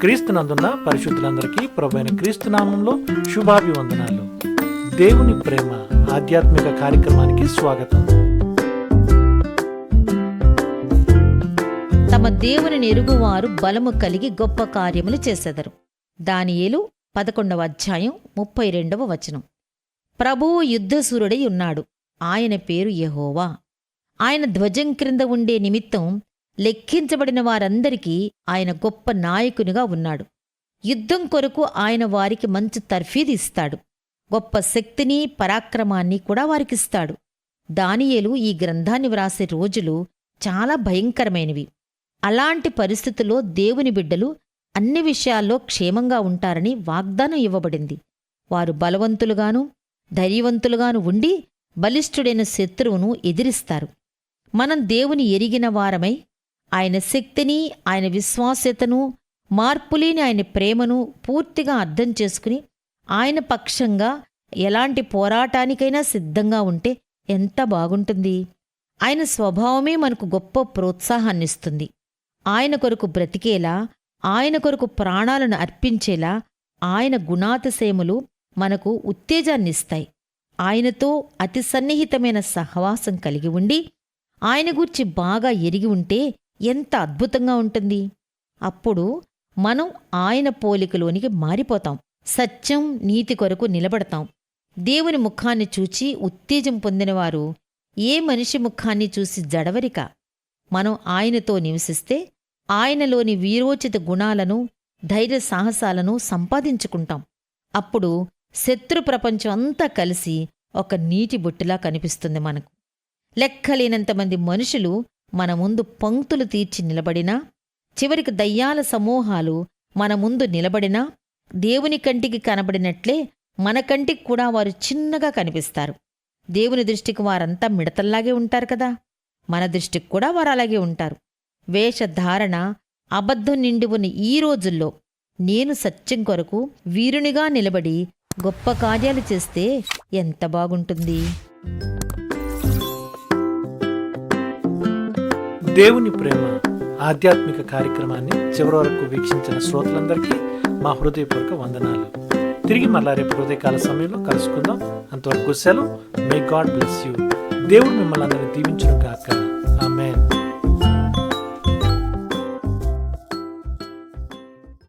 క్రీస్తునందున్న పరిశుద్ధులందరికీ ప్రభైన క్రీస్తునామంలో శుభాభివందనాలు. దేవుని ప్రేమ ఆధ్యాత్మిక కార్యక్రమానికి స్వాగతం. తమ దేవుని ఎరుగువారు బలము కలిగి గొప్ప కార్యములు చేసెదరు. దానియేలు పదకొండవ అధ్యాయం ముప్పై రెండవ వచనం. ప్రభువు యుద్ధసూరుడై ఉన్నాడు. ఆయన పేరు యహోవా. ఆయన ధ్వజం క్రింద ఉండే నిమిత్తం లెక్కించబడిన వారందరికీ ఆయన గొప్ప నాయకునిగా ఉన్నాడు. యుద్ధం కొరకు ఆయన వారికి మంచి తర్ఫీదు ఇస్తాడు. గొప్ప శక్తిని పరాక్రమాన్ని కూడా వారికిస్తాడు. దానియేలు ఈ గ్రంథాన్ని వ్రాసే రోజులు చాలా భయంకరమైనవి. అలాంటి పరిస్థితుల్లో దేవుని బిడ్డలు అన్ని విషయాల్లో క్షేమంగా ఉంటారని వాగ్దానం ఇవ్వబడింది. వారు బలవంతులుగాను ధైర్యవంతులుగాను ఉండి బలిష్ఠుడైన శత్రువును ఎదిరిస్తారు. మనం దేవుని ఎరిగిన వారమై ఆయన శక్తిని ఆయన విశ్వాస్యతను మార్పులేని ఆయన ప్రేమను పూర్తిగా అర్థం చేసుకుని ఆయన పక్షంగా ఎలాంటి పోరాటానికైనా సిద్ధంగా ఉంటే ఎంత బాగుంటుంది. ఆయన స్వభావమే మనకు గొప్ప ప్రోత్సాహాన్నిస్తుంది. ఆయన కొరకు బ్రతికేలా ఆయన కొరకు ప్రాణాలను అర్పించేలా ఆయన గుణాతిశయములు మనకు ఉత్తేజాన్నిస్తాయి. ఆయనతో అతి సన్నిహితమైన సహవాసం కలిగి ఉండి ఆయన గూర్చి బాగా ఎరిగి ఉంటే ఎంత అద్భుతంగా ఉంటుంది. అప్పుడు మనం ఆయన పోలికలోనికి మారిపోతాం. సత్యం నీతి కొరకు నిలబడతాం. దేవుని ముఖాన్ని చూచి ఉత్తేజం పొందినవారు ఏ మనిషి ముఖాన్ని చూసి జడవరిక? మనం ఆయనతో నివసిస్తే ఆయనలోని వీరోచిత గుణాలను ధైర్య సాహసాలను సంపాదించుకుంటాం. అప్పుడు శత్రు ప్రపంచం అంతా కలిసి ఒక నీటి బొట్టులా కనిపిస్తుంది మనకు. లెక్కలేనంతమంది మనుషులు మన ముందు పంక్తులు తీర్చి నిలబడినా చివరికి దయ్యాల సమూహాలు మన ముందు నిలబడినా దేవుని కంటికి కనబడినట్లే మన కంటికి కూడా వారు చిన్నగా కనిపిస్తారు. దేవుని దృష్టికి వారంతా మిడతల్లాగే ఉంటారు కదా? మన దృష్టికి కూడా వారు అలాగే ఉంటారు. వేషధారణ అబద్ధం నిండి ఉన్న ఈ రోజుల్లో నేను సత్యం కొరకు వీరునిగా నిలబడి గొప్ప కార్యాలు చేస్తే ఎంత బాగుంటుంది? దేవుని ప్రేమ ఆధ్యాత్మిక కార్యక్రమాన్ని చివరి వరకు వీక్షించిన శ్రోతలందరికీ మా హృదయపూర్వక వందనాలు. తిరిగి మళ్ళా రేపు హృదయకాల సమయంలో కలుసుకుందాం. అంతవరకు సెలవు. మే గాడ్ బ్లెస్ యూ దేవుడు మిమ్మల్ని అందరినీ దీవించును గాక ఆమెన్